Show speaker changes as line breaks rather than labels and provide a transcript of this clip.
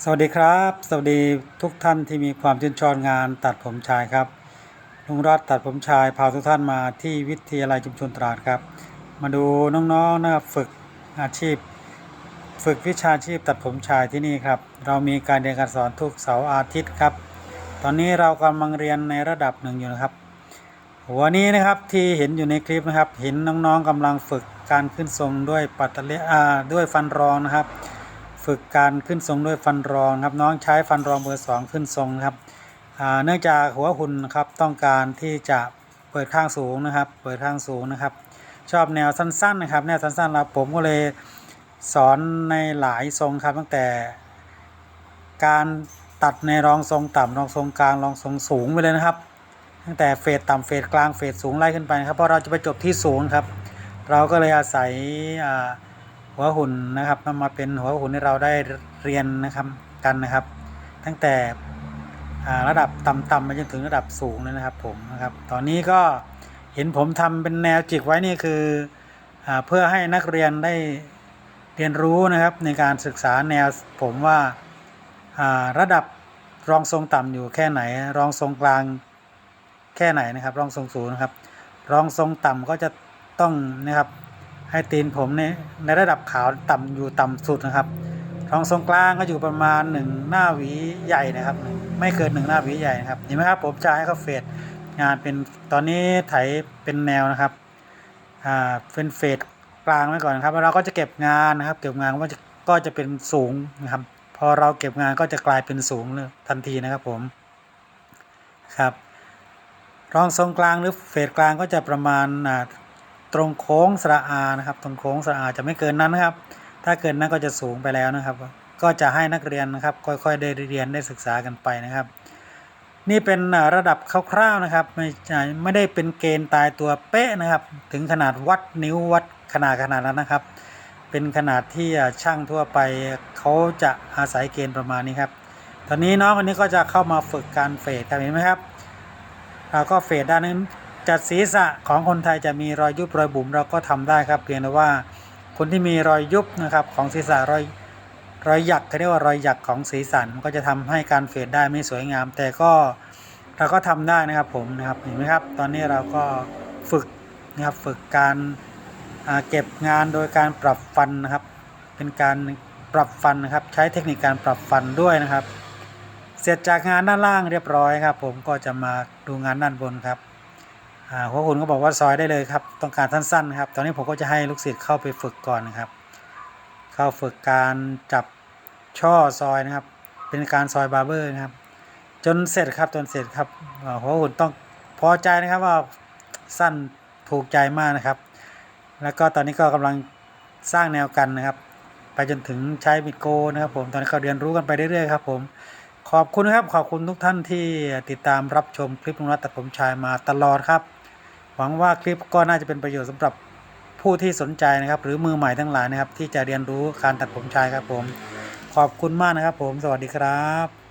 สวัสดีครับ สวัสดีทุกท่านที่มีความชื่นชอบงานตัดผมชายครับลุงรัตตัดผมชายพาทุกท่านมาที่วิทยาลัยชุมชนตราดครับ มาดูน้องๆนะครับฝึกอาชีพ ฝึกวิชาชีพตัดผมชายที่นี่ครับ เรามีการเรียนการสอนทุกเสาร์อาทิตย์ครับ ตอนนี้เรากำลังเรียนในระดับหนึ่งอยู่นะครับวันนี้นะครับที่เห็นอยู่ในคลิปนะครับ เห็นน้องๆกำลังฝึกการขึ้นทรงด้วยปัตเตอร์เลด้วยฟันรองนะครับ ฝึกการขึ้นทรงด้วยฟันรองครับน้องใช้ฟันรองเบอร์สองขึ้นทรงครับเนื่องจากหัวหุ่นครับต้องการที่จะเปิดข้างสูงนะครับ เปิดข้างสูงนะครับ ชอบแนวสั้นๆนะครับแนวสั้นๆแล้วผมก็เลยสอนในหลายทรงครับตั้งแต่ การตัดในรองทรงต่ำรองทรงกลางรองทรงสูงไปเลยนะครับ ตั้งแต่เฟสต่ำเฟสกลางเฟสสูงไล่ขึ้นไปครับเพราะเราจะไปจบที่สูงครับ เราก็เลยอาศัยอ่า หัวหุ่นนะครับนำมาเป็นหัวหุ่นที่เราได้เรียนนะครับกันนะครับ ตั้งแต่ระดับต่ำๆมาจนถึงระดับสูงเลยนะครับผมนะครับ ตอนนี้ก็เห็นผมทำเป็นแนวจิกไว้นี่คืออเพื่อให้นักเรียนได้เรียนรู้นะครับในการศึกษาแนวผมว่าอ่าระดับรองทรงต่ำอยู่แค่ไหน รองทรงกลางแค่ไหนนะครับ รองทรงสูงนะครับ รองทรงต่ำก็จะต้องนะครับ ให้ตีนผมในในระดับขาวต่ำอยู่ต่ำสุดนะครับรองทรงกลางก็อยู่ประมาณหนึ่งหน้าหวีใหญ่นะครับ ไม่เกินหนึ่งหน้าหวีใหญ่นะครับเห็นไหมครับผมจะให้เขาเฟดงานเป็นตอนนี้ไถเป็นแนวนะครับอ่าเป็นเฟดกลางไว้ก่อนนครับแล้วเราก็จะเก็บงานนะครับ เก็บงานก็จะก็จะเป็นสูงนะครับพอเราเก็บงานก็จะกลายเป็นสูงเลยทันทีนะครับผมครับรองทรงกลางหรือเฟดกลางก็จะประมาณอ่า ตรงโค้งสระอานะครับ ตรงโค้งสระอาจะไม่เกินนั้นนะครับ ถ้าเกินนั้นก็จะสูงไปแล้วนะครับ ก็จะให้นักเรียนนะครับ ค่อยๆได้เรียนได้ศึกษากันไปนะครับ นี่เป็นระดับคร่าวๆนะครับ ไม่ใช่ไม่ได้เป็นเกณฑ์ตายตัวเป๊ะนะครับ ถึงขนาดวัดนิ้ววัดขนาดขนาดนั้นนะครับ เป็นขนาดที่ช่างทั่วไปเขาจะอาศัยเกณฑ์ประมาณนี้ครับ ตอนนี้น้องคนนี้ก็จะเข้ามาฝึกการเฟดครับเห็นไหมครับเราก็เฟดด้านนึง จัดศีรษะของคนไทยจะมีรอยยุบรอยบุ๋มเราก็ทำได้ครับเพียงแต่ว่าคนที่มีรอยยุบนะครับของศีรษะรอยรอยหยักเขาเรียกว่ารอยหยักของศีรษะมันก็จะทำให้การเฟดได้ไม่สวยงาม แต่ก็เราก็ทำได้นะครับผมนะครับเห็นไหมครับ ตอนนี้เราก็ฝึกนะครับฝึกการเก็บงานโดยการปรับฟันนะครับ เป็นการปรับฟันนะครับ ใช้เทคนิคการปรับฟันด้วยนะครับ เสร็จจากงานด้านล่างเรียบร้อยครับ ผมก็จะมาดูงานด้านบนครับ หัวหุ่นก็บอกว่าซอยได้เลยครับต้องการสั้นๆครับ ตอนนี้ผมก็จะให้ลูกศิษย์เข้าไปฝึกก่อนนะครับ เข้าฝึกการจับช่อซอยนะครับ เป็นการซอยบาร์เบอร์นะครับ จนเสร็จครับจนเสร็จครับอ่าหัวหุ่นต้องพอใจนะครับว่าสั้นถูกใจมากนะครับ แล้วก็ตอนนี้ก็กำลังสร้างแนวกันนะครับ ไปจนถึงใช้บิดโกนะครับ ผมตอนนี้ก็เรียนรู้กันไปเรื่อยๆครับ ผมขอบคุณครับ ขอบคุณทุกท่านที่ติดตามรับชมคลิปลุงรัตตัดผมชายมาตลอดครับ หวังว่าคลิปก็น่าจะเป็นประโยชน์สำหรับผู้ที่สนใจนะครับ หรือมือใหม่ทั้งหลายนะครับ ที่จะเรียนรู้การตัดผมชายครับผม ขอบคุณมากนะครับผม สวัสดีครับ